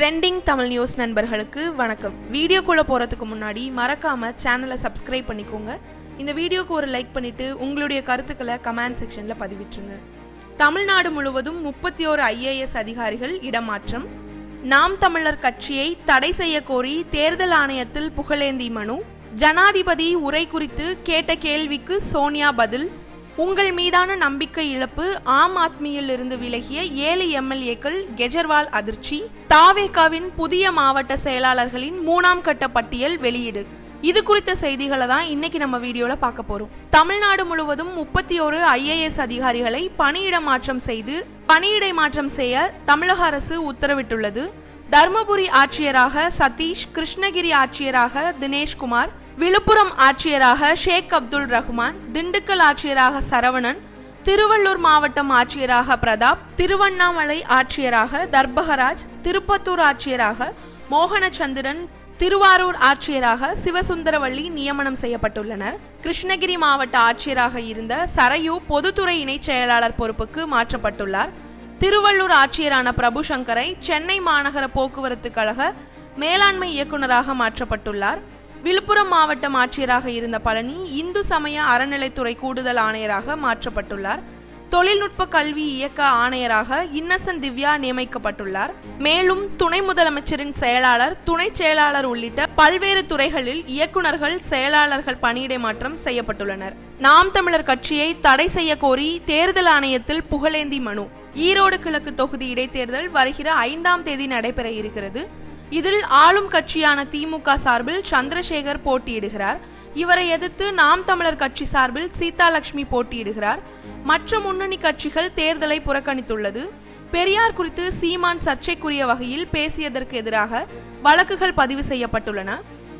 Trending Tamil news நண்பர்களுக்கு வணக்கம். வீடியோக்குள்ளே போகிறதுக்கு முன்னாடி மறக்காமல் சேனலை சப்ஸ்கிரைப் பண்ணிக்கோங்க. இந்த வீடியோக்கு ஒரு லைக் பண்ணிவிட்டு உங்களுடைய கருத்துக்களை கமெண்ட் செக்ஷனில் பதிவிட்டுருங்க. தமிழ்நாடு முழுவதும் முப்பத்தி ஓரு ஐஏஎஸ் அதிகாரிகள் இடமாற்றம். நாம் தமிழர் கட்சியை தடை செய்ய கோரி தேர்தல் ஆணையத்தில் புகழேந்தி மனு. ஜனாதிபதி உரை குறித்து கேட்ட கேள்விக்கு சோனியா பதில். உங்கள் மீதான நம்பிக்கை இழப்பு ஆம் ஆத்மியில் இருந்து விலகிய ஏழு எம்எல்ஏக்கள் கெஜர்வால் அதிர்ச்சி. தாவேகாவின் புதிய மாவட்ட செயலாளர்களின் மூணாம் கட்ட பட்டியல் வெளியீடு. இது குறித்த செய்திகளை தான் இன்னைக்கு நம்ம வீடியோல பார்க்க போறோம். தமிழ்நாடு முழுவதும் முப்பத்தி ஒரு ஐஏஎஸ் அதிகாரிகளை பணியிட மாற்றம் செய்து பணியிடை மாற்றம் செய்ய தமிழக அரசு உத்தரவிட்டுள்ளது. தருமபுரி ஆட்சியராக சதீஷ் கிருஷ்ணகிரி ஆட்சியராக தினேஷ்குமார் விழுப்புரம் ஆட்சியராக ஷேக் அப்துல் ரஹ்மான் திண்டுக்கல் ஆட்சியராக சரவணன் திருவள்ளூர் மாவட்டம் ஆட்சியராக பிரதாப் திருவண்ணாமலை ஆட்சியராக தர்பகராஜ் திருப்பத்தூர் ஆட்சியராக மோகனச்சந்திரன் திருவாரூர் ஆட்சியராக சிவசுந்தரவள்ளி நியமனம் செய்யப்பட்டுள்ளனர். கிருஷ்ணகிரி மாவட்ட ஆட்சியராக இருந்த சரையு பொதுத்துறை இணைச் செயலாளர் பொறுப்புக்கு மாற்றப்பட்டுள்ளார். திருவள்ளூர் ஆட்சியரான பிரபு சங்கரை சென்னை மாநகர போக்குவரத்து கழக மேலாண்மை இயக்குநராக மாற்றப்பட்டுள்ளார். விழுப்புரம் மாவட்டம் ஆட்சியராக இருந்த பழனி இந்து சமய அறநிலைத்துறை கூடுதல் ஆணையராக மாற்றப்பட்டுள்ளார். தொழில்நுட்ப கல்வி இயக்க ஆணையராக இன்னசென்ட் திவ்யா நியமிக்கப்பட்டுள்ளார். மேலும் துணை முதலமைச்சரின் செயலாளர் துணை செயலாளர் உள்ளிட்ட பல்வேறு துறைகளில் இயக்குநர்கள் செயலாளர்கள் பணியிடை மாற்றம் செய்யப்பட்டுள்ளனர். நாம் தமிழர் கட்சியை தடை செய்ய கோரி தேர்தல் ஆணையத்தில் புகழேந்தி மனு. ஈரோடு கிழக்கு தொகுதி இடைத்தேர்தல் வருகிற ஐந்தாம் தேதி நடைபெற இருக்கிறது. இதில் ஆளும் கட்சியான திமுக சார்பில் சந்திரசேகர் போட்டியிடுகிறார். இவரை எதிர்த்து நாம் தமிழர் கட்சி சார்பில் சீதாலட்சுமி போட்டியிடுகிறார். மற்ற முன்னணி கட்சிகள் தேர்தலை புறக்கணித்துள்ளது. பெரியார் குறித்து சீமான் சர்ச்சைக்குரிய வகையில் பேசியதற்கு எதிராக வழக்குகள் பதிவு செய்யப்பட்டுள்ளன.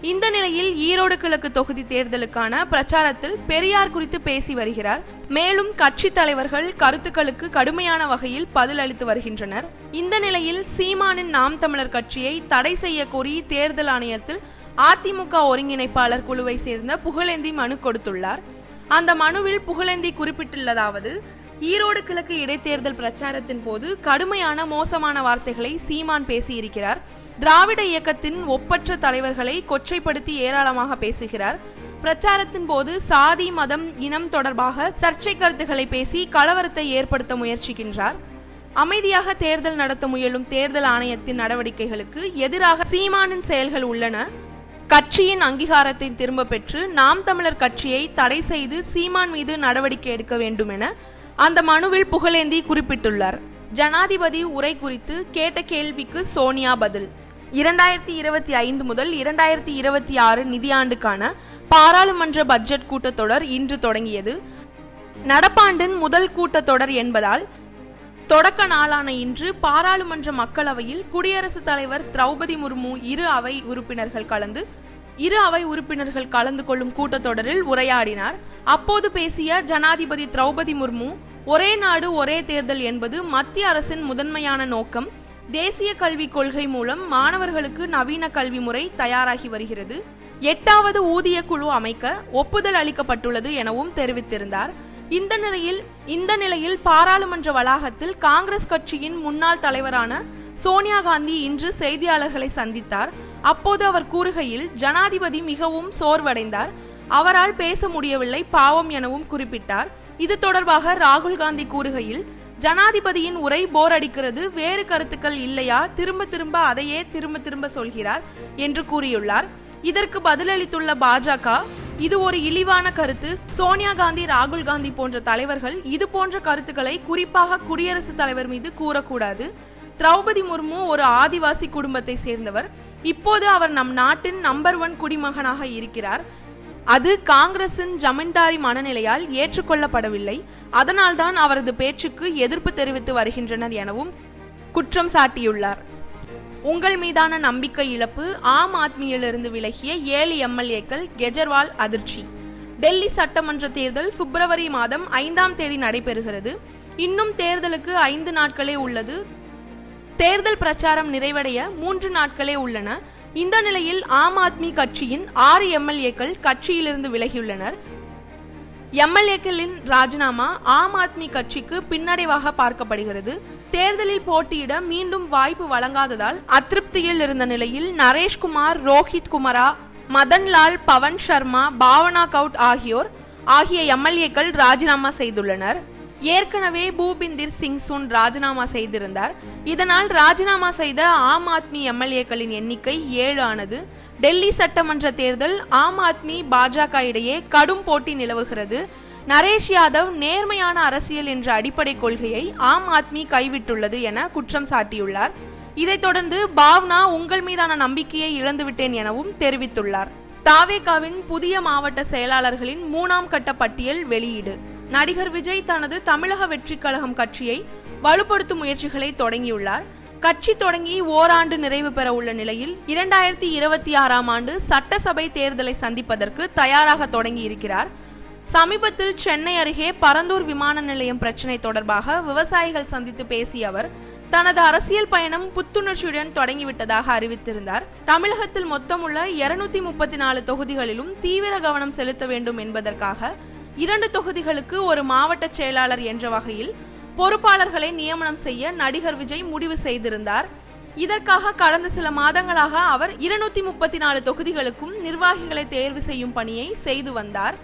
இந்த நிலையில் ஈரோடு கிழக்கு தொகுதி தேர்தலுக்கான பிரச்சாரத்தில் பெரியார் குறித்து பேசி வருகிறார். மேலும் கட்சி தலைவர்கள் கருத்துக்களுக்கு கடுமையான வகையில் பதில் அளித்து வருகின்றனர். இந்த நிலையில் சீமானின் நாம் தமிழர் கட்சியை தடை செய்ய கோரி தேர்தல் ஆணையத்தில் அதிமுக ஒருங்கிணைப்பாளர் குழுவை சேர்ந்த புகழேந்தி மனு கொடுத்துள்ளார். அந்த மனுவில் புகழேந்தி குறிப்பிட்டுள்ளதாவது ஈரோடு கிழக்கு இடைத்தேர்தல் பிரச்சாரத்தின் போது கடுமையான மோசமான வார்த்தைகளை சீமான் பேசியிருக்கிறார். திராவிட இயக்கத்தின் ஒப்பற்ற தலைவர்களை கொச்சைப்படுத்தி ஏராளமாக பேசுகிறார். பிரச்சாரத்தின் போது சாதி மதம் இனம் தொடர்பாக சர்ச்சை கருத்துக்களை பேசி கலவரத்தை ஏற்படுத்த முயற்சிக்கின்றார். அமைதியாக தேர்தல் நடத்த முயலும் தேர்தல் ஆணையத்தின் நடவடிக்கைகளுக்கு எதிராக சீமானின் செயல்கள் உள்ளன. கட்சியின் அங்கீகாரத்தை திரும்ப பெற்று நாம் தமிழர் கட்சியை தடை செய்து சீமான் மீது நடவடிக்கை எடுக்க வேண்டும் என அந்த மனுவில் புகழேந்தி குறிப்பிட்டுள்ளார். ஜனாதிபதி உரை குறித்து கேட்ட கேள்விக்கு சோனியா பதில். இரண்டாயிரத்தி இருபத்தி ஐந்து முதல் இரண்டாயிரத்தி இருபத்தி ஆறு நிதியாண்டுக்கான பாராளுமன்ற பட்ஜெட் கூட்டத்தொடர் இன்று தொடங்கியது. நடப்பாண்டின் முதல் கூட்டத்தொடர் என்பதால் தொடக்க நாளான இன்று பாராளுமன்ற மக்களவையில் குடியரசுத் தலைவர் திரௌபதி முர்மு இரு அவை உறுப்பினர்கள் கலந்து இரு அவை உறுப்பினர்கள் கலந்து கொள்ளும் கூட்டத்தொடரில் உரையாடினார். அப்போது பேசிய ஜனாதிபதி திரௌபதி முர்மு ஒரே நாடு ஒரே தேர்தல் என்பது மத்திய அரசின் முதன்மையான நோக்கம். தேசிய கல்விக் கொள்கை மூலம் மாணவர்களுக்கு நவீன கல்வி முறை தயாராகி வருகிறது. எட்டாவது ஊதிய குழு அமைக்க ஒப்புதல் அளிக்கப்பட்டுள்ளது எனவும் தெரிவித்திருந்தார். இந்த நிலையில் இந்த நிலையில் பாராளுமன்ற வளாகத்தில் காங்கிரஸ் கட்சியின் முன்னாள் தலைவரான சோனியா காந்தி இன்று செய்தியாளர்களை சந்தித்தார். அப்போது அவர் கூறுகையில் ஜனாதிபதி மிகவும் சோர்வடைந்தார். அவரால் பேச முடியவில்லை பாவம் எனவும் குறிப்பிட்டார். இது தொடர்பாக ராகுல் காந்தி கூறுகையில் ஜனாதிபதியின் உரை போர் அடிக்கிறது வேறு கருத்துக்கள் இல்லையா? திரும்ப திரும்ப அதையே திரும்ப திரும்ப சொல்கிறார் என்று கூறியுள்ளார். இதற்கு பதிலளித்துள்ள பாஜக இது ஒரு இழிவான கருத்து. சோனியா காந்தி ராகுல் காந்தி போன்ற தலைவர்கள் இது போன்ற கருத்துக்களை குறிப்பாக குடியரசுத் தலைவர் மீது கூறக்கூடாது. திரௌபதி முர்மு ஒரு ஆதிவாசி குடும்பத்தை சேர்ந்தவர். இப்போது அவர் நம் நாட்டின் நம்பர் ஒன் குடிமகனாக இருக்கிறார். அது காங்கிரசின் ஜமீன்தாரி மனநிலையால் ஏற்றுக்கொள்ளப்படவில்லை. அதனால்தான் அவரது பேச்சுக்கு எதிர்ப்பு தெரிவித்து வருகின்றனர் எனவும் குற்றம் சாட்டியுள்ளார். உங்கள் மீதான நம்பிக்கை இழப்பு ஆம் ஆத்மியிலிருந்து விலகிய ஏழு எம்எல்ஏக்கள் கெஜர்வால் அதிர்ச்சி. டெல்லி சட்டமன்ற தேர்தல் பிப்ரவரி மாதம் ஐந்தாம் தேதி நடைபெறுகிறது. இன்னும் தேர்தலுக்கு ஐந்து நாட்களே உள்ளது. தேர்தல் பிரச்சாரம் நிறைவடைய மூன்று நாட்களே உள்ளன. இந்த நிலையில் ஆம் ஆத்மி கட்சியின் ஆறு எம்எல்ஏக்கள் கட்சியிலிருந்து விலகியுள்ளனர். எம்எல்ஏக்களின் ராஜினாமா ஆம் ஆத்மி கட்சிக்கு பின்னடைவாக பார்க்கப்படுகிறது. தேர்தலில் போட்டியிட மீண்டும் வாய்ப்பு வழங்காததால் அதிருப்தியில் இருந்த நிலையில் நரேஷ்குமார் ரோஹித் குமரா மதன்லால் பவன் சர்மா பாவனா கவுட் ஆகியோர் ஆகிய எம்எல்ஏக்கள் ராஜினாமா செய்துள்ளனர். ஏற்கனவே பூபிந்திர் சிங் சுன் ராஜினாமா செய்திருந்தார். இதனால் ராஜினாமா செய்த ஆம் ஆத்மி எம்எல்ஏக்களின் எண்ணிக்கை ஏழு ஆனது. டெல்லி சட்டமன்ற தேர்தல் ஆம் ஆத்மி பாஜக இடையே கடும் போட்டி நிலவுகிறது. நரேஷ் யாதவ் நேர்மையான அரசியல் என்ற அடிப்படை கொள்கையை ஆம் ஆத்மி கைவிட்டுள்ளது என குற்றம் சாட்டியுள்ளார். இதைத் தொடர்ந்து பாவ்னா உங்கள் மீதான நம்பிக்கையை இழந்துவிட்டேன் எனவும் தெரிவித்துள்ளார். தாவேகாவின் புதிய மாவட்ட செயலாளர்களின் மூணாம் கட்ட பட்டியல் வெளியீடு. நடிகர் விஜய் தனது தமிழக வெற்றி கழகம் கட்சியை வலுப்படுத்தும் முயற்சிகளை தொடங்கியுள்ளார். கட்சி தொடங்கி ஓராண்டு நிறைவு பெற உள்ள நிலையில் இரண்டாயிரத்தி இருபத்தி ஆறாம் ஆண்டு சட்டசபை தேர்தலை சந்திப்பதற்கு தயாராக தொடங்கி இருக்கிறார் சமீபத்தில் சென்னை அருகே பரந்தூர் விமான நிலையம் பிரச்சினை தொடர்பாக விவசாயிகள் சந்தித்து பேசிய அவர் தனது அரசியல் பயணம் புத்துணர்ச்சியுடன் தொடங்கிவிட்டதாக அறிவித்திருந்தார். தமிழகத்தில் மொத்தமுள்ள இருநூத்தி முப்பத்தி நாலு தொகுதிகளிலும் தீவிர கவனம் செலுத்த வேண்டும் என்பதற்காக இரண்டு தொகுதிகளுக்கு ஒரு மாவட்ட செயலாளர் என்ற வகையில் பொறுப்பாளர்களை நியமனம் செய்ய நடிகர் விஜய் முடிவு செய்திருந்தார். இதற்காக கடந்த சில மாதங்களாக அவர் இருநூத்தி முப்பத்தி நாலு தொகுதிகளுக்கும் நிர்வாகிகளை தேர்வு செய்யும் பணியை செய்து வந்தார்.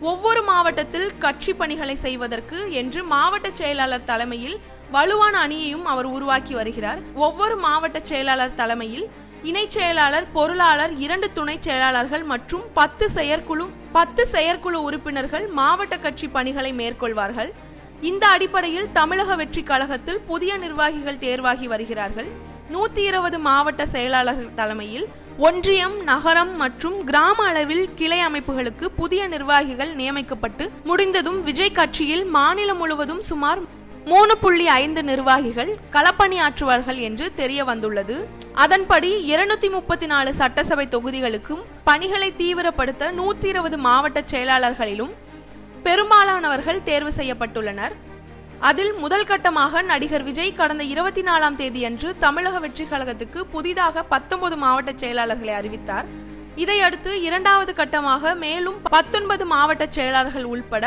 ஒவ்வொரு மாவட்டத்தில் கட்சி பணிகளை செய்வதற்கு என்று மாவட்ட செயலாளர் தலைமையில் வலுவான அணியையும் அவர் உருவாக்கி வருகிறார். ஒவ்வொரு மாவட்ட செயலாளர் தலைமையில் இணை செயலாளர் பொருளாளர் இரண்டு துணை செயலாளர்கள் மற்றும் பத்து செயற்குழு பத்து செயற்குழு உறுப்பினர்கள் மாவட்ட கட்சி பணிகளை மேற்கொள்வார்கள். இந்த அடிப்படையில் தமிழக வெற்றி கழகத்தில் புதிய நிர்வாகிகள் தேர்வாகி வருகிறார்கள். நூத்தி இருபது மாவட்ட செயலாளர்கள் தலைமையில் ஒன்றியம் நகரம் மற்றும் கிராம அளவில் கிளை அமைப்புகளுக்கு புதிய நிர்வாகிகள் நியமிக்கப்பட்டு முடிந்ததும் விஜய் கட்சியில் மாநிலம் முழுவதும் சுமார் மூணு புள்ளி ஐந்து நிர்வாகிகள் களப்பணியாற்றுவார்கள் என்று தெரிய வந்துள்ளது அதன்படி இருநூத்தி முப்பத்தி நாலு சட்டசபை தொகுதிகளுக்கும் பணிகளை தீவிரப்படுத்த நூத்தி இருபது மாவட்ட செயலாளர்களிலும் பெரும்பாலானவர்கள் தேர்வு செய்யப்பட்டுள்ளனர். அதில் முதல் கட்டமாக நடிகர் விஜய் கடந்த இருபத்தி நாலாம் தேதியன்று தமிழக வெற்றிக் கழகத்துக்கு புதிதாக பத்தொன்பது மாவட்ட செயலாளர்களை அறிவித்தார். இதையடுத்து இரண்டாவது கட்டமாக மேலும் பத்தொன்பது மாவட்ட செயலாளர்கள் உள்பட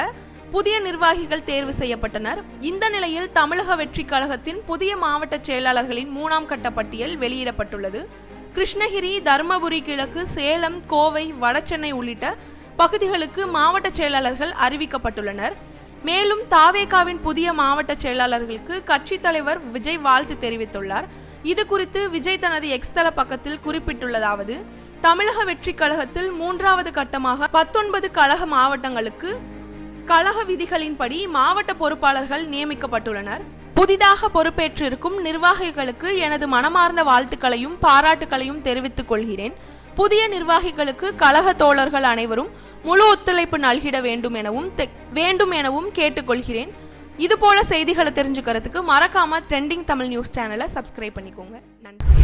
புதிய நிர்வாகிகள் தேர்வு செய்யப்பட்டனர். இந்த நிலையில் தமிழக வெற்றி கழகத்தின் புதிய மாவட்ட செயலாளர்களின் மூணாம் கட்ட பட்டியல் வெளியிடப்பட்டுள்ளது. கிருஷ்ணகிரி தருமபுரி கிழக்கு சேலம் கோவை வடசென்னை உள்ளிட்ட பகுதிகளுக்கு மாவட்ட செயலாளர்கள் அறிவிக்கப்பட்டுள்ளனர். மேலும் தாவேகாவின் புதிய மாவட்ட செயலாளர்களுக்கு கட்சி தலைவர் விஜய் வாழ்த்து தெரிவித்துள்ளார். இது குறித்து விஜய் தனது எக்ஸ்தல பக்கத்தில் குறிப்பிட்டுள்ளதாவது தமிழக வெற்றி கழகத்தில் மூன்றாவது கட்டமாக பத்தொன்பது கழக மாவட்டங்களுக்கு கழக விதிகளின்படி மாவட்ட பொறுப்பாளர்கள் நியமிக்கப்பட்டுள்ளனர். புதிதாக பொறுப்பேற்றிருக்கும் நிர்வாகிகளுக்கு எனது மனமார்ந்த வாழ்த்துக்களையும் பாராட்டுகளையும் தெரிவித்துக் கொள்கிறேன். புதிய நிர்வாகிகளுக்கு கழக தோழர்கள் அனைவரும் முழு ஒத்துழைப்பு நல்கிட வேண்டும் எனவும் வேண்டும் எனவும் கேட்டுக்கொள்கிறேன் இது போல செய்திகளை தெரிஞ்சுக்கிறதுக்கு மறக்காம ட்ரெண்டிங் தமிழ் நியூஸ் சேனலை சப்ஸ்கிரைப் பண்ணிக்கோங்க. நன்றி.